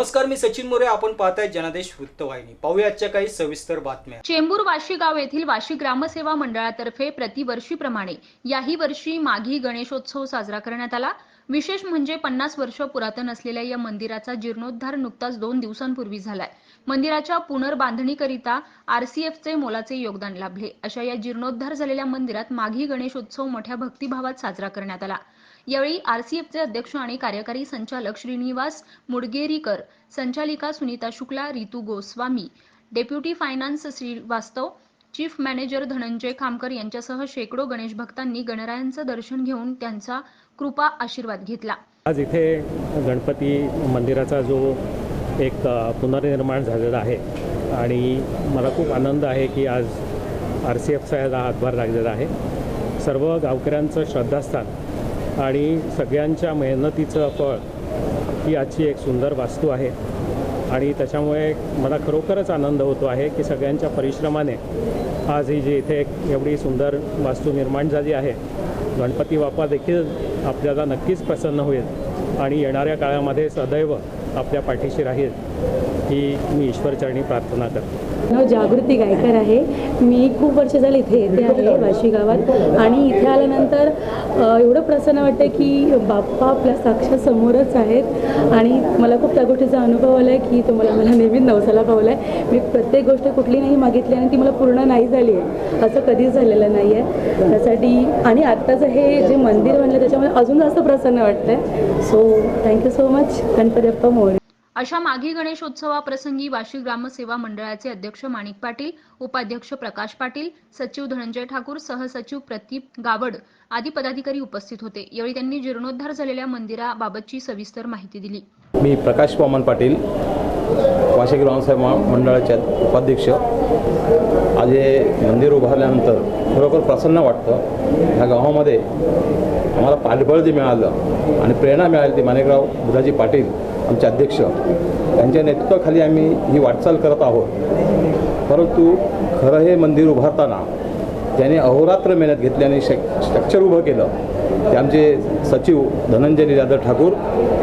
नमस्कार मी सचिन मोरे. आपण पाहताय जनादेश वृत्तवाहिनी. पाहूया आजच्या काही सविस्तर बातम्या. चेंबूर वाशी गाव येथील वाशी ग्रामसेवा मंडळातर्फे प्रतिवर्षीप्रमाणे याही वर्षी माघी गणेशोत्सव साजरा करण्यात आला. विशेष म्हणजे पन्नास वर्ष पुरातन असलेल्या या मंदिराचा जीर्णोद्धार नुकताच दोन दिवसांपूर्वी झालाय. मंदिराच्या पुनर्बांधणीकरिता आरसीएफचे मोलाचे योगदान लाभले. अशा या जीर्णोद्धार झालेल्या मंदिरात माघी गणेशोत्सव मोठ्या भक्तिभावात साजरा करण्यात आला. यावेळी आरसीएफचे अध्यक्ष आणि कार्यकारी संचालक श्रीनिवास मुडगेरीकर संचालिका Sunita Shukla Ritu Goswami deputy finance Shrivastava chief manager Dhananjay Khamkar यांच्यासह शेकडो गणेश भक्तांनी गणरायांचं दर्शन घेऊन त्यांचा कृपा आशीर्वाद घेतला. आज इथे गणपती मंदिराचा जो एक पुनर्निर्माण झालेला आहे आणि मला खूप आनंद आहे की आज आर सी एफचा याला हातभार लागलेला आहे. सर्व गावकऱ्यांचं श्रद्धास्थान आणि सगळ्यांच्या मेहनतीचं फळ ही आजची एक सुंदर वास्तू आहे. आणि त्याच्यामुळे मला खरोखरच आनंद होतो आहे की सगळ्यांच्या परिश्रमाने आज ही जी इथे एक एवढी सुंदर वास्तू निर्माण झाली आहे. गणपती बाप्पा देखील आपल्याला नक्कीच प्रसन्न होईल आणि येणाऱ्या काळामध्ये सदैव आपल्या पाठीशी राहील. ही मी ईश्वरचरणी प्रार्थना करतो. नाव जागृती गायकर आहे. मी खूप वर्ष झाली इथे येते आहे वाशी गावात. आणि इथे आल्यानंतर एवढं प्रसन्न वाटतं की बाप्पा आपल्या साक्षात समोरच आहेत. आणि मला खूप त्या गोष्टीचा अनुभव आला आहे की तो मला मला नेहमी नवसाला पावला आहे मी प्रत्येक गोष्ट कुठली नाही मागितली आणि ती मला पूर्ण नाही झाली आहे. असं कधीच झालेलं नाही आहे. त्यासाठी आणि आत्ताचं हे जे मंदिर बनलं त्याच्यामुळे अजून जास्त प्रसन्न वाटतं आहे so thank you so much Ganpati Bappa Morya अशा माघी गणेशोत्सवाप्रसंगी वाशी ग्रामसेवा मंडळाचे अध्यक्ष माणिक पाटील उपाध्यक्ष प्रकाश पाटील सचिव धनंजय ठाकूर सहसचिव प्रतीप गावड आदी पदाधिकारी उपस्थित होते. यावेळी त्यांनी जीर्णोद्धार झालेल्या मंदिराबाबतची सविस्तर माहिती दिली. मी प्रकाश वामन पाटील वाशी ग्रामसेवा मंडळाचे उपाध्यक्ष. आज हे मंदिर उभारल्यानंतर खरोखर प्रसन्न वाटतं. ह्या गावामध्ये आम्हाला पाठबळ जे मिळालं आणि प्रेरणा मिळाली ती माणिकराव बुधाजी पाटील आमचे अध्यक्ष. यांच्या नेतृत्वाखाली आम्ही ही वाटचाल करत आहोत. परंतु खरं हे मंदिर उभारताना ज्याने अहोरात्र मेहनत घेतली आणि शक स्ट्रक्चर उभं केलं ते आमचे सचिव धनंजय जाधव ठाकूर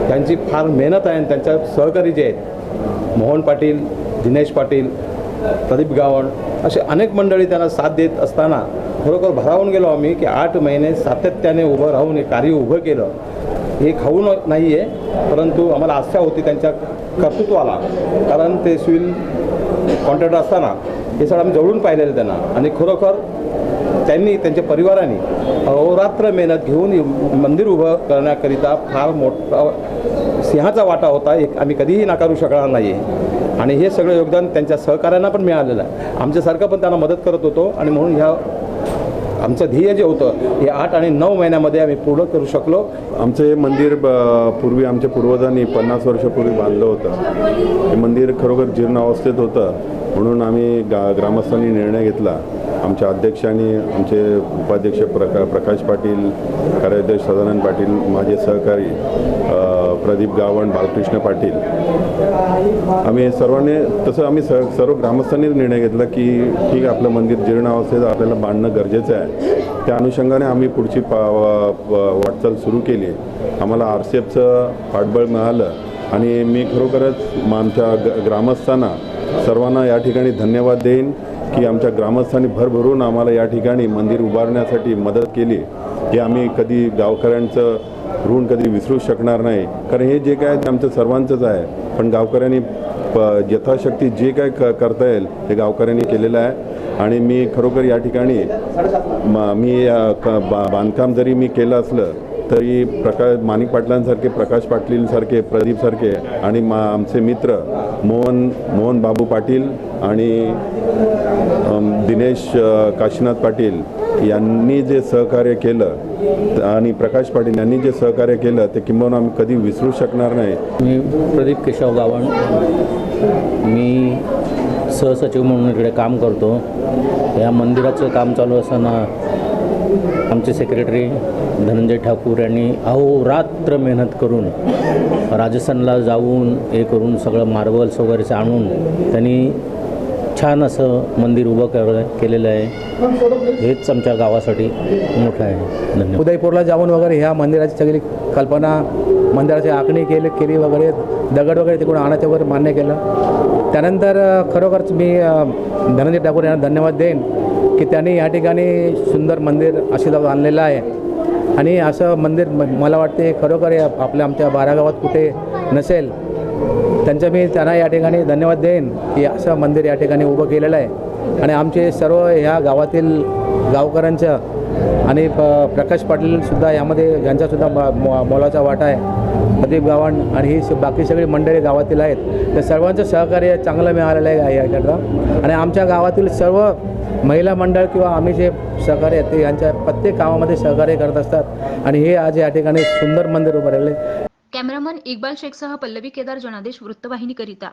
त्यांची फार मेहनत आहे आणि त्यांच्या सहकारी जे आहेत मोहन पाटील दिनेश पाटील प्रदीप गावण असे अनेक मंडळी त्यांना साथ देत असताना खरोखर भरावून गेलो आम्ही की आठ महिने सातत्याने उभं राहून हे कार्य उभं केलं. हे खाऊन नाही आहे परंतु आम्हाला आशा होती त्यांच्या कर्तृत्वाला. कारण ते सिव्हिल कॉन्ट्रॅक्टर असताना हे सगळं आम्ही जवळून पाहिलेलं त्यांना. आणि खरोखर त्यांनी त्यांच्या परिवाराने अहोरात्र मेहनत घेऊन मंदिर उभं करण्याकरिता फार मोठा सिंहाचा वाटा होता. एक आम्ही कधीही नाकारू शकणार नाही आणि हे सगळं योगदान त्यांच्या सहकाऱ्यांना पण मिळालेलं आहे. आमच्यासारखं पण त्यांना मदत करत होतो. आणि म्हणून ह्या आमचं ध्येय जे होतं हे आठ आणि नऊ महिन्यामध्ये आम्ही पूर्ण करू शकलो. आमचं हे मंदिर पूर्वी आमच्या पूर्वजांनी पन्नास वर्षापूर्वी बांधलं होतं. हे मंदिर खरोखर जीर्ण अवस्थेत होतं म्हणून आम्ही गा ग्रामस्थांनी निर्णय घेतला. आमच्या अध्यक्षांनी आमचे उपाध्यक्ष प्रका प्रकाश पाटील कार्याध्यक्ष सदानंद पाटील माझे सहकारी प्रदीप गावण बालकृष्ण पाटील. आम्ही सर्वांनी तसं आम्ही स सर्व ग्रामस्थांनी निर्णय घेतला की ठीक आहे आपलं मंदिर जीर्ण अवस्थेत आपल्याला बांधणं गरजेचं आहे. त्या अनुषंगाने आम्ही पुढची पा वाटचाल सुरू केली. आम्हाला आर सी एफचं पाठबळ मिळालं आणि मी खरोखरच आमच्या ग ग्रामस्थांना सर्वांना या ठिकाणी धन्यवाद देईन. की आमच्या ग्रामस्थांनी भरभरून आम्हाला या ठिकाणी मंदिर उभारण्यासाठी मदत केली. हे आम्ही कधी गावकऱ्यांचं ऋण कधी विसरू शकणार नाही. कारण हे जे काय ते आमचं सर्वांचंच आहे. पण गावकऱ्यांनी प यथाशक्ती जे काय क करता येईल ते गावकऱ्यांनी केलेलं आहे. आणि मी खरोखर या ठिकाणी म मी बांधकाम जरी मी केलं असलं तरी प्रकाश माणिक पाटलांसारखे प्रकाश पाटीलसारखे प्रदीपसारखे आणि मा आमचे मित्र मोहन मोहन बाबू पाटील आणि दिनेश काशीनाथ पाटील यांनी जे सहकार्य केलं आणि प्रकाश पाटील यांनी जे सहकार्य केलं ते किंबहुना आम्ही कधी विसरू शकणार नाही. मी प्रदीप केशव गावण. मी सहसचिव म्हणून इकडे काम करतो. या मंदिराचं काम चालू असताना आमचे सेक्रेटरी धनंजय ठाकूर यांनी अहोरात्र मेहनत करून राजस्थानला जाऊन हे करून सगळं मार्बल्स वगैरे आणून त्यांनी छान असं मंदिर उभं कर केलेलं आहे. हेच आमच्या गावासाठी मोठं आहे. धन्यवाद. उदयपूरला जाऊन वगैरे ह्या मंदिराची सगळी कल्पना मंदिराची आखणी केली केली वगैरे दगड वगैरे तिकडून आणायचं वगैरे मान्य केलं. त्यानंतर खरोखरच मी धनंजय ठाकूर यांना धन्यवाद देईन. की त्यांनी या ठिकाणी सुंदर मंदिर आशीर्वाद आणलेलं आहे. आणि असं मंदिर म- मला वाटते खरोखर आपल्या आमच्या बारा गावात कुठे नसेल त्यांचं मी त्यांना या ठिकाणी धन्यवाद देईन की असं मंदिर या ठिकाणी उभं केलेलं आहे. आणि आमचे सर्व ह्या गावातील गावकऱ्यांचं आणि प प्रकाश पाटीलसुद्धा यामध्ये यांचासुद्धा म- मो- मोलाचा वाटा आहे. प्रदीप गावण आणि ही बाकी सगळी मंडळी गावातील आहेत. तर सर्वांचं सहकार्य चांगलं मिळालेलं आहे याकरता आणि आमच्या गावातील सर्व महिला मंडळ किंवा आम्ही जे सहकार्य ते यांच्या प्रत्येक कामामध्ये सहकार्य करत असतात. आणि हे आज या ठिकाणी सुंदर मंदिर उभं राहिलं कॅमेरामन इक्बाल शेखसह पल्लवी केदार जनादेश वृत्तवाहिनीकरिता.